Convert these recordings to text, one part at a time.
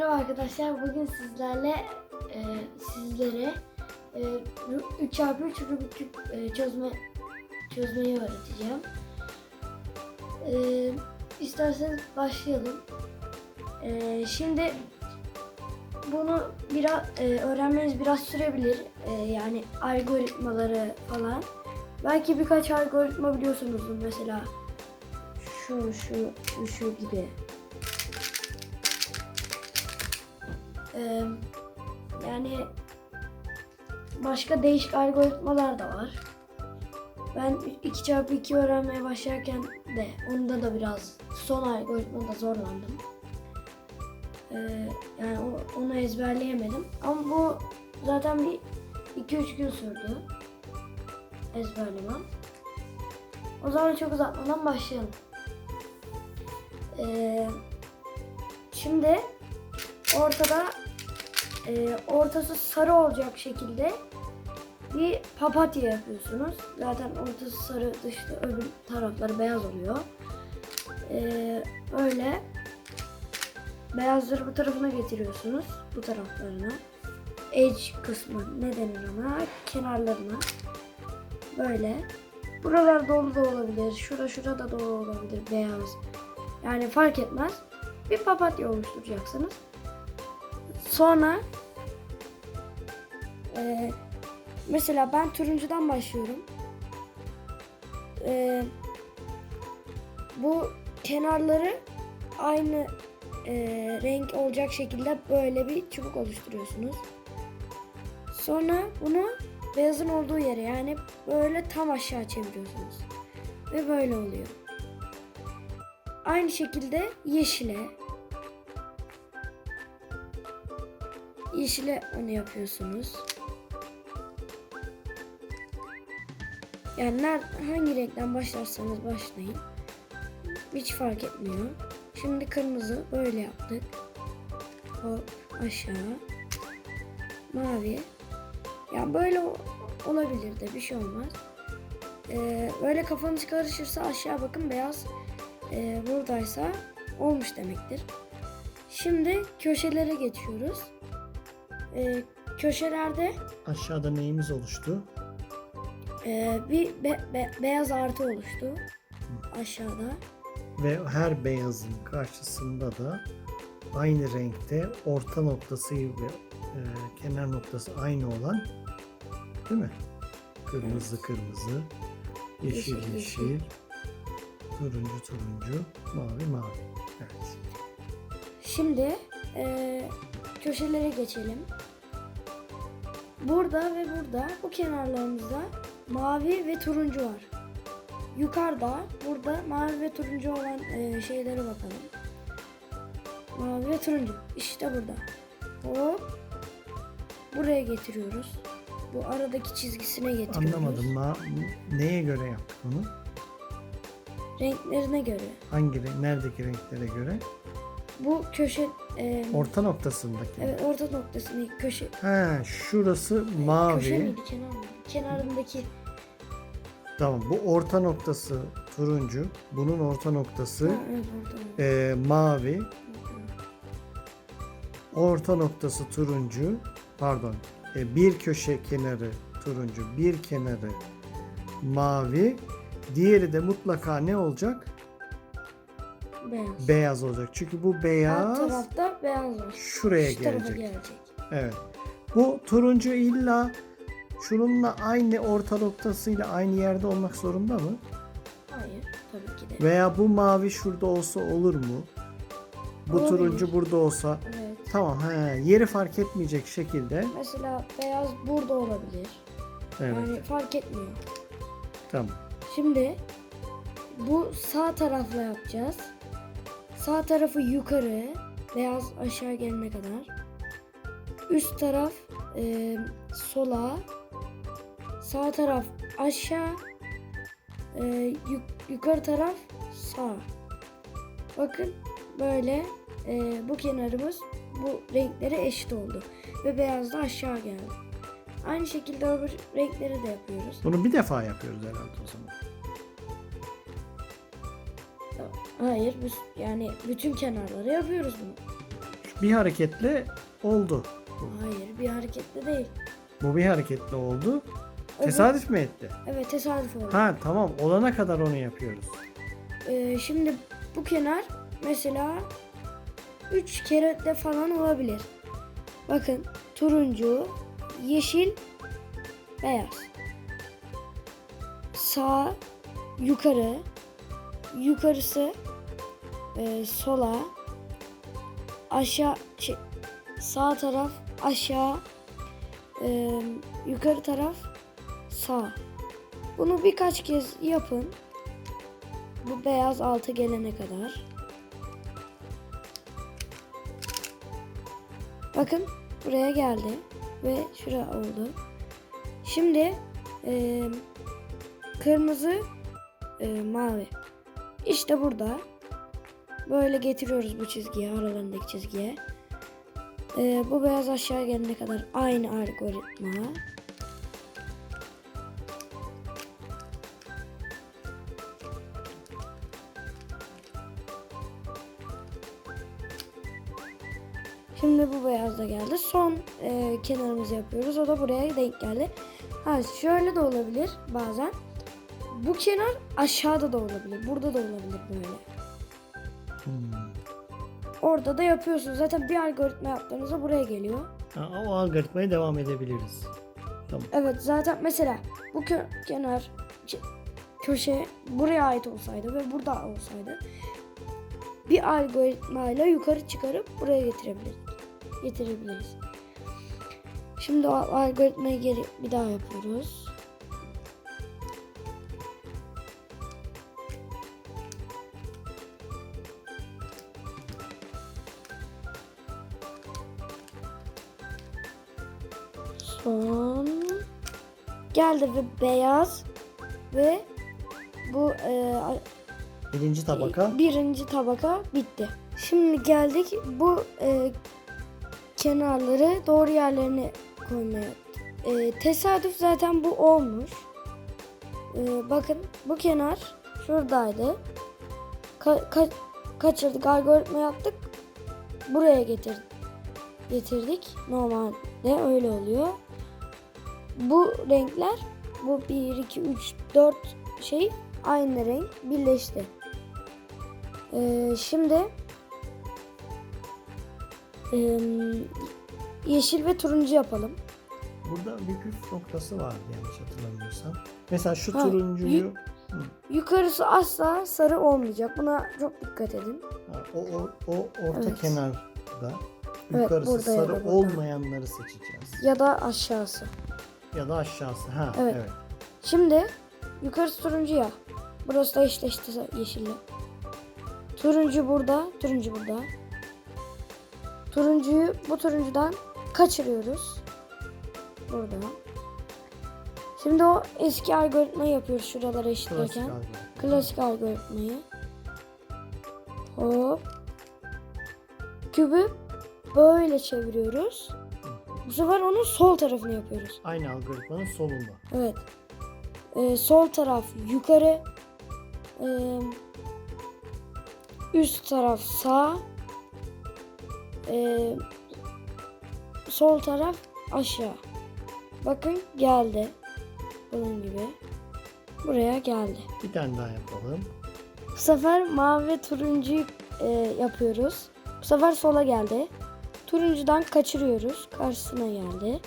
Merhaba arkadaşlar. Bugün sizlerle e, sizlere e, 3x3 Rubik küp e, çözme çözmeyi öğreteceğim. E, isterseniz başlayalım. E, şimdi bunu biraz e, öğrenmeniz biraz sürebilir. E, yani algoritmaları falan. Belki birkaç algoritma biliyorsunuzdur. Mesela şu şu şu gibi. Ee, yani başka değişik algoritmalar da var. Ben 2x2 öğrenmeye başlarken de onda da biraz son algoritmada zorlandım. Ee, yani onu ezberleyemedim. Ama bu zaten bir 2-3 gün sürdü ezberlemem. O zaman çok uzatmadan başlayalım. Ee, şimdi ortada e, ortası sarı olacak şekilde bir papatya yapıyorsunuz. Zaten ortası sarı dışta öbür tarafları beyaz oluyor. Ee, öyle beyazları bu tarafına getiriyorsunuz. Bu taraflarına. Edge kısmı ne denir ona? Kenarlarına. Böyle. Buralar dolu da olabilir. Şura şura da dolu olabilir. Beyaz. Yani fark etmez. Bir papatya oluşturacaksınız. Sonra e, mesela ben turuncudan başlıyorum. E, bu kenarları aynı e, renk olacak şekilde böyle bir çubuk oluşturuyorsunuz. Sonra bunu beyazın olduğu yere yani böyle tam aşağı çeviriyorsunuz. Ve böyle oluyor. Aynı şekilde yeşile yeşile onu yapıyorsunuz. Yani ner, hangi renkten başlarsanız başlayın. Hiç fark etmiyor. Şimdi kırmızı böyle yaptık. Hop aşağı. Mavi. Yani böyle olabilir de bir şey olmaz. Ee, böyle kafanız karışırsa aşağı bakın beyaz e, buradaysa olmuş demektir. Şimdi köşelere geçiyoruz. Ee, köşelerde Aşağıda neyimiz oluştu? e, bir be- be- beyaz artı oluştu aşağıda. Ve her beyazın karşısında da aynı renkte orta noktası ve e, kenar noktası aynı olan değil mi? Kırmızı kırmızı, yeşil Yeşil, yeşil, yeşil. turuncu turuncu, mavi mavi. Evet. Şimdi e, köşelere geçelim. Burada ve burada bu kenarlarımızda mavi ve turuncu var. Yukarıda burada mavi ve turuncu olan e, şeylere bakalım. Mavi ve turuncu. İşte burada. Hop. Buraya getiriyoruz. Bu aradaki çizgisine getiriyoruz. Anlamadım. Ma- neye göre yaptık bunu? Renklerine göre. Hangi renk, neredeki renklere göre? Bu köşe e, Orta noktasındaki. evet orta noktasını köşe Ha, şurası mavi. köşe miydi kenar mıydı? Kenarındaki Tamam bu orta noktası turuncu. Bunun orta noktası Ha, evet, orta e, mavi. Orta noktası turuncu. Pardon. e, bir köşe kenarı turuncu. Bir kenarı mavi. Diğeri de mutlaka ne olacak? Beyaz. Beyaz olacak. Çünkü bu Alt beyaz tarafta beyaz var. şuraya Şu tarafa gelecek. gelecek. Evet. Bu turuncu illa şununla aynı orta noktasıyla aynı yerde olmak zorunda mı? Hayır tabii ki de. Veya bu mavi şurada olsa olur mu? Bu Olabilir. turuncu burada olsa Evet. tamam he, yeri fark etmeyecek şekilde. Mesela beyaz burada olabilir. Evet Yani fark etmiyor. tamam. Şimdi bu sağ tarafla yapacağız. Sağ tarafı yukarı, beyaz aşağı gelene kadar. Üst taraf e, sola, sağ taraf aşağı, e, yuk- yukarı taraf sağ. Bakın böyle e, bu kenarımız bu renklere eşit oldu ve beyaz da aşağı geldi. Aynı şekilde öbür renkleri de yapıyoruz. Bunu bir defa yapıyoruz herhalde o zaman. Hayır, biz yani bütün kenarları yapıyoruz bunu. bir hareketle oldu. Hayır bir hareketle değil. Bu bir hareketle oldu. Evet. Tesadüf mü etti? Evet tesadüf oldu. Ha tamam olana kadar onu yapıyoruz. Ee, şimdi bu kenar mesela 3 kere de falan olabilir. Bakın turuncu, yeşil, beyaz. Sağ, yukarı, yukarısı e, sola, aşağı, şey, sağ taraf aşağı, e, yukarı taraf sağ. Bunu birkaç kez yapın. Bu beyaz altı gelene kadar. Bakın buraya geldi ve şura oldu. Şimdi e, kırmızı e, mavi. İşte burada böyle getiriyoruz bu çizgiye aralarındaki çizgiye. E, bu beyaz aşağı gelene kadar aynı algoritma. Şimdi bu beyaz da geldi. Son e, kenarımızı yapıyoruz. O da buraya denk geldi. Ha şöyle de olabilir bazen. Bu kenar aşağıda da olabilir. Burada da olabilir böyle. Hmm. Orada da yapıyorsunuz. Zaten bir algoritma yaptığınızda buraya geliyor. Ha, o algoritmaya devam edebiliriz. Tamam. Evet zaten mesela bu kö- kenar köşe buraya ait olsaydı ve burada olsaydı bir algoritmayla yukarı çıkarıp buraya getirebiliriz. Getirebiliriz. Şimdi o algoritmayı geri bir daha yapıyoruz. Geldi ve beyaz ve bu e, Birinci tabaka. birinci tabaka bitti. Şimdi geldik bu e, kenarları doğru yerlerine koymaya. E, tesadüf zaten bu olmuş. E, bakın bu kenar şuradaydı. Ka- ka- kaçırdık algoritma yaptık. Buraya getir getirdik. Normalde öyle oluyor. Bu renkler bu 1 2 3 4 şey aynı renk birleşti. Ee, şimdi em, yeşil ve turuncu yapalım. Burada bir püf noktası vardı yanlış hatırlamıyorsam. Mesela şu Ha, turuncuyu Hı. Yukarısı asla sarı olmayacak. Buna çok dikkat edin. ha, o, o, o orta Evet. kenarda Evet, yukarısı burada da sarı burada. olmayanları seçeceğiz. Ya da aşağısı. Ya da aşağısı. Ha Evet. evet. Şimdi yukarısı turuncu ya. Burası da eşleşti yeşille. Turuncu burada, turuncu burada. Turuncuyu bu turuncudan kaçırıyoruz. Burada. Şimdi o eski algoritmayı yapıyoruz şuralara Klasik eşitlerken. algoritma. Klasik algoritmayı. Hop. Kübü böyle çeviriyoruz. Bu sefer onun sol tarafını yapıyoruz. Aynı algoritmanın solunda. Evet. Ee, sol taraf yukarı. Ee, üst taraf sağ. Ee, sol taraf aşağı. Bakın geldi. Bunun gibi. Buraya geldi. Bir tane daha yapalım. Bu sefer mavi ve turuncuyu e, yapıyoruz. Bu sefer sola geldi. Turuncudan kaçırıyoruz. Karşısına geldi.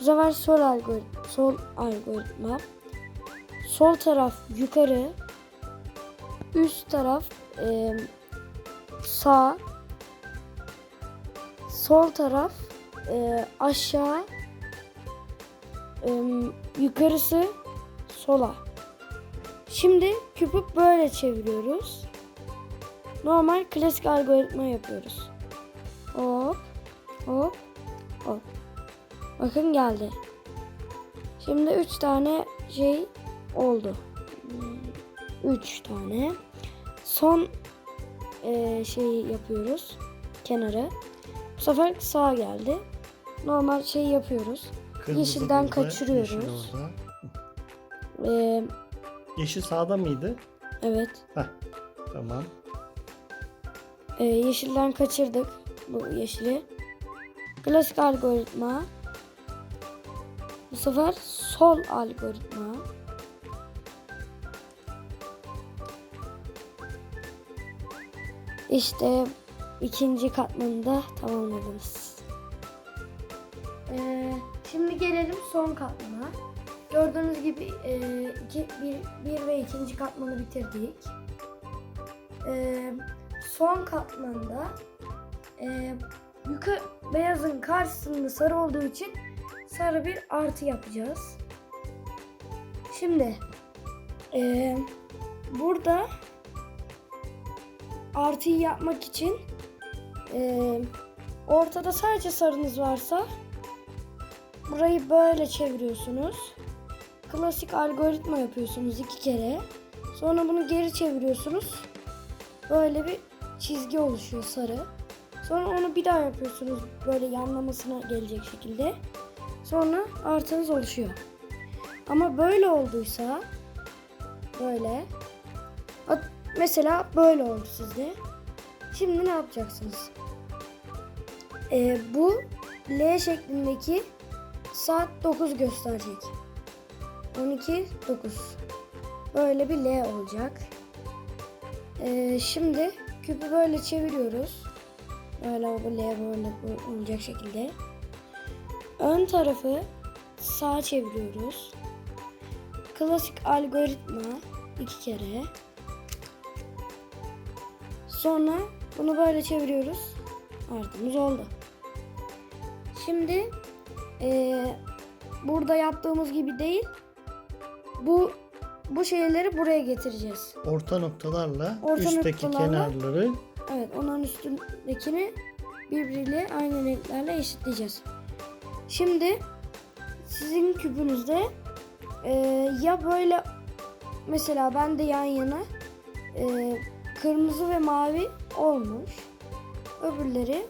Bu sefer sol algoritma. Sol algoritma. Sol taraf yukarı. Üst taraf e, sağ. Sol taraf e, aşağı. E, yukarısı sola. Şimdi küpü böyle çeviriyoruz. Normal klasik algoritma yapıyoruz. Hop, hop, hop. Bakın geldi. Şimdi üç tane şey oldu. Hmm, Üç tane. Son eee, şeyi yapıyoruz. Kenarı. Bu sefer sağa geldi. Normal şey yapıyoruz. Kırmızı Yeşilden burada, kaçırıyoruz. Yeşil orada. Eee, Yeşil sağda mıydı? evet. Heh, tamam. Ee, yeşilden kaçırdık. Bu yeşili. Klasik algoritma. Bu sefer sol algoritma. İşte ikinci katmanı da tamamladınız. Ee, şimdi gelelim son katmana. Gördüğünüz gibi e, iki, bir, bir ve ikinci katmanı bitirdik. Ee, son katmanda e, yukarı beyazın karşısında sarı olduğu için sarı bir artı yapacağız. Şimdi e, burada artıyı yapmak için e, ortada sadece sarınız varsa burayı böyle çeviriyorsunuz. Klasik algoritma yapıyorsunuz iki kere. Sonra bunu geri çeviriyorsunuz. Böyle bir çizgi oluşuyor sarı. Sonra onu bir daha yapıyorsunuz böyle yanlamasına gelecek şekilde. Sonra artınız oluşuyor. Ama böyle olduysa böyle mesela böyle oldu sizde. Şimdi ne yapacaksınız? Ee, bu L şeklindeki saat 9 gösterecek. 12 9. Böyle bir L olacak. Ee, şimdi küpü böyle çeviriyoruz. Böyle bu L böyle bu olacak şekilde. Ön tarafı sağa çeviriyoruz. Klasik algoritma iki kere. Sonra bunu böyle çeviriyoruz. Artımız oldu. Şimdi eee, burada yaptığımız gibi değil. Bu bu şeyleri buraya getireceğiz. Orta noktalarla Orta üstteki noktalarla- kenarları Evet, onun üstündekini birbiriyle aynı renklerle eşitleyeceğiz. Şimdi sizin küpünüzde eee, ya böyle mesela ben de yan yana eee, kırmızı ve mavi olmuş. Öbürleri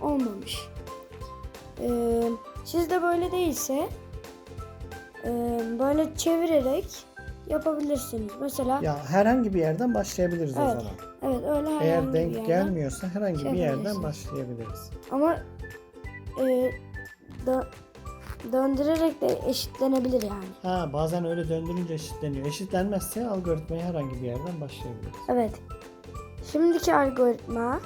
olmamış. Eee sizde böyle değilse eee, böyle çevirerek yapabilirsiniz. Mesela ya herhangi bir yerden başlayabiliriz o Evet, zaman. Evet öyle herhangi Eğer bir denk yerden. gelmiyorsa herhangi bir yerden başlayabiliriz. Ama e, dö- döndürerek de eşitlenebilir yani. Ha bazen öyle döndürünce eşitleniyor. Eşitlenmezse algoritmaya herhangi bir yerden başlayabiliriz. Evet. Şimdiki algoritma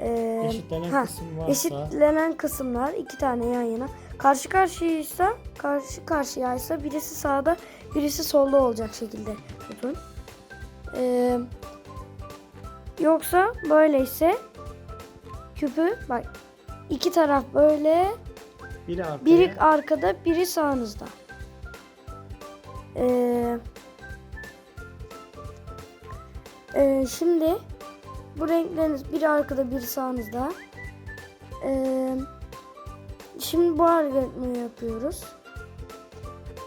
e, Eşitlenen ha, kısım varsa eşitlenen kısımlar iki tane yan yana. Karşı karşıyaysa karşı karşıyaysa birisi sağda birisi solda olacak şekilde tutun. E, yoksa böyleyse küpü bak iki taraf böyle biri arkaya Biri arkada, biri sağınızda. Ee, ee, şimdi bu renkleriniz biri arkada, biri sağınızda. Ee, şimdi bu algoritmayı yapıyoruz.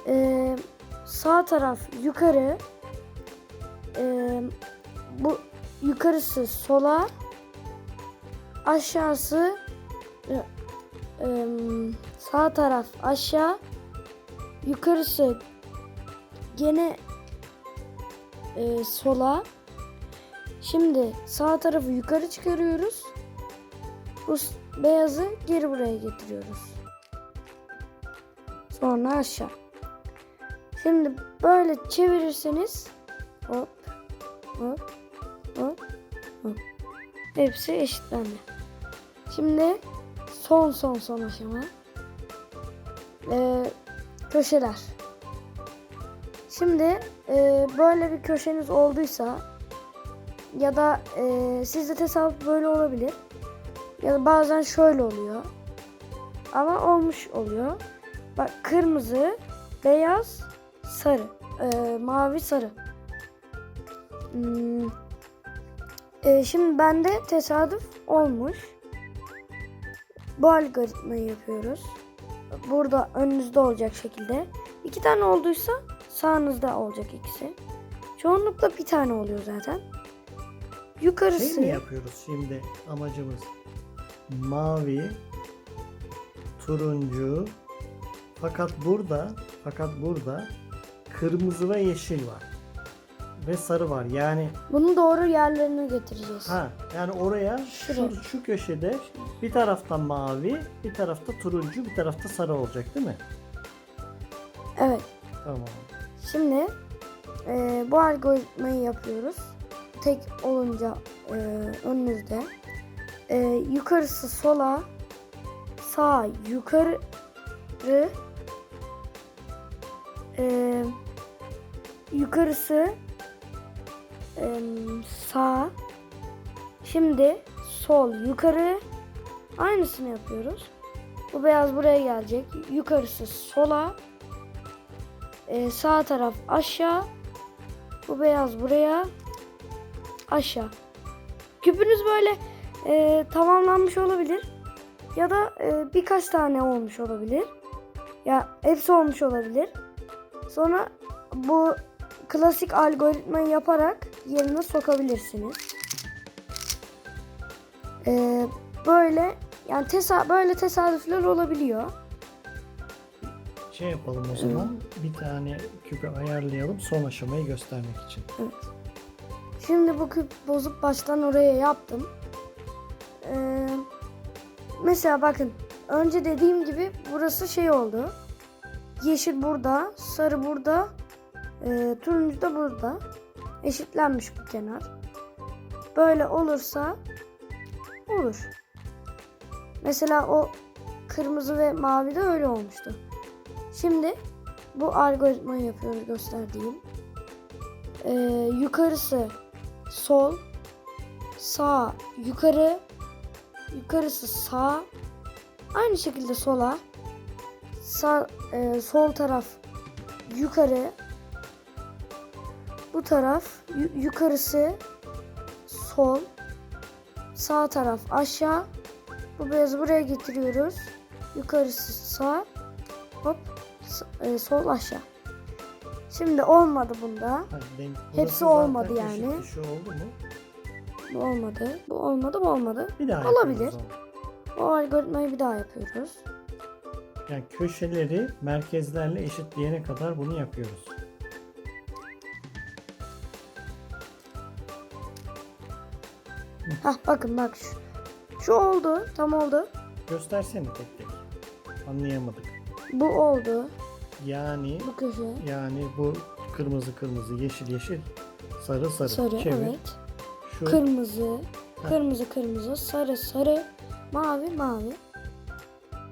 Ee, sağ taraf yukarı, ee, bu yukarısı sola, aşağısı Eee, sağ taraf aşağı yukarısı gene eee, sola. Şimdi sağ tarafı yukarı çıkarıyoruz. Bu beyazı geri buraya getiriyoruz. Sonra aşağı. Şimdi böyle çevirirseniz hop hop hop hop hepsi eşitlendi şimdi son son son aşama. Ee, köşeler. Şimdi e, böyle bir köşeniz olduysa ya da e, sizde tesadüf böyle olabilir. Ya da bazen şöyle oluyor. Ama olmuş oluyor. Bak kırmızı, beyaz, sarı. e, mavi, sarı. Hmm. E, şimdi bende tesadüf olmuş. Bu algoritmayı yapıyoruz. Burada önünüzde olacak şekilde. İki tane olduysa sağınızda olacak ikisi. Çoğunlukla bir tane oluyor zaten. Yukarısı şey mi yapıyoruz şimdi amacımız? Mavi, turuncu, fakat burada fakat burada kırmızı ve yeşil var. Ve sarı var. Yani Bunu doğru yerlerine getireceğiz. ha yani oraya Şuraya. şu, şu köşede bir tarafta mavi, bir tarafta turuncu, bir tarafta sarı olacak değil mi? Evet. Tamam. Şimdi e, bu algoritmayı yapıyoruz. Tek olunca e, önünüzde. E, yukarısı sola, sağ yukarı, e, yukarısı sağ. Şimdi sol yukarı. Aynısını yapıyoruz. Bu beyaz buraya gelecek. Yukarısı sola, ee, sağ taraf aşağı. Bu beyaz buraya. Aşağı. Küpünüz böyle e, tamamlanmış olabilir. Ya da e, birkaç tane olmuş olabilir. Ya hepsi olmuş olabilir. Sonra bu klasik algoritmayı yaparak yerine sokabilirsiniz. Ee, böyle yani tesa böyle tesadüfler olabiliyor. Şey yapalım o zaman. Bir tane küpü ayarlayalım son aşamayı göstermek için. Evet. Şimdi bu küp bozup baştan oraya yaptım. Ee, mesela bakın önce dediğim gibi burası şey oldu. Yeşil burada, sarı burada, e, turuncu da burada. Eşitlenmiş bu kenar. Böyle olursa olur. Mesela o kırmızı ve mavi de öyle olmuştu. Şimdi bu algoritmayı yapıyoruz gösterdiğim. Ee, yukarısı sol, sağ yukarı, yukarısı sağ, aynı şekilde sola, sağ e, sol taraf yukarı, bu taraf yu- yukarısı sol, sağ taraf aşağı, bu beyazı buraya getiriyoruz, yukarısı sağ, hop e, sol aşağı. Şimdi olmadı bunda. Ha, denk- Hepsi olmadı yani. dışı oldu mu? Bu olmadı. Bu olmadı, bu olmadı. Bir daha Olabilir. yapıyoruz O algoritmayı bir daha yapıyoruz. Yani köşeleri merkezlerle eşitleyene kadar bunu yapıyoruz. Hah bakın bak şu. Şu oldu. Tam oldu. Göstersene tek tek. Anlayamadık. Bu oldu. Yani Bu köşe. yani bu kırmızı kırmızı, yeşil yeşil, sarı sarı. Sarı Çevir. evet. Şu Kırmızı. Kırmızı kırmızı. Sarı sarı. Mavi mavi.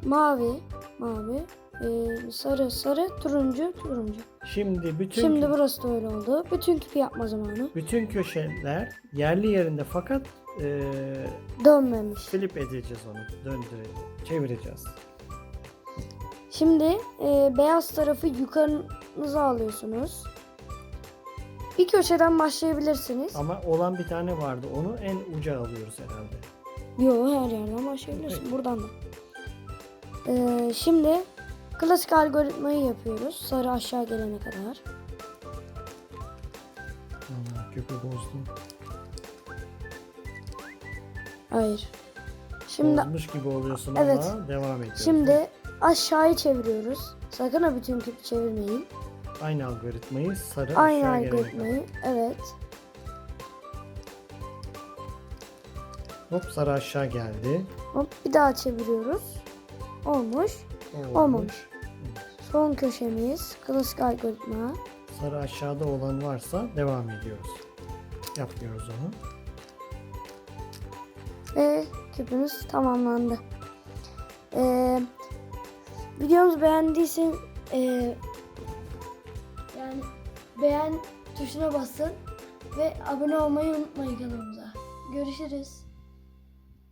Mavi mavi. Ee, sarı sarı. Turuncu turuncu. Şimdi bütün Şimdi burası da öyle oldu. Bütün küpü yapma zamanı. bütün köşeler yerli yerinde fakat eee Dönmemiş. flip edeceğiz onu. Döndüreceğiz. Çevireceğiz. Şimdi e, beyaz tarafı yukarınıza alıyorsunuz. Bir köşeden başlayabilirsiniz. Ama olan bir tane vardı. Onu en uca alıyoruz herhalde. Yo her yerden başlayabilirsin. Buradan da. Ee, şimdi klasik algoritmayı yapıyoruz. Sarı aşağı gelene kadar. Allah köpü bozdum. Hayır. Şimdi Bozmuş gibi oluyorsun Evet. ama devam ediyoruz. şimdi aşağıyı çeviriyoruz. Sakın ha bütün küpü çevirmeyin. Aynı algoritmayı sarı Aynı aşağı gelene algoritmayı. Evet. kadar. Hop sarı aşağı geldi. Hop bir daha çeviriyoruz. Olmuş. Olmuş. Olmamış. Son köşemiz klasik algoritma. Sarı aşağıda olan varsa devam ediyoruz. Yapmıyoruz onu. Ve küpümüz tamamlandı. Ee, videomuzu beğendiysen ee, yani beğen tuşuna basın ve abone olmayı unutmayın kanalımıza. Görüşürüz.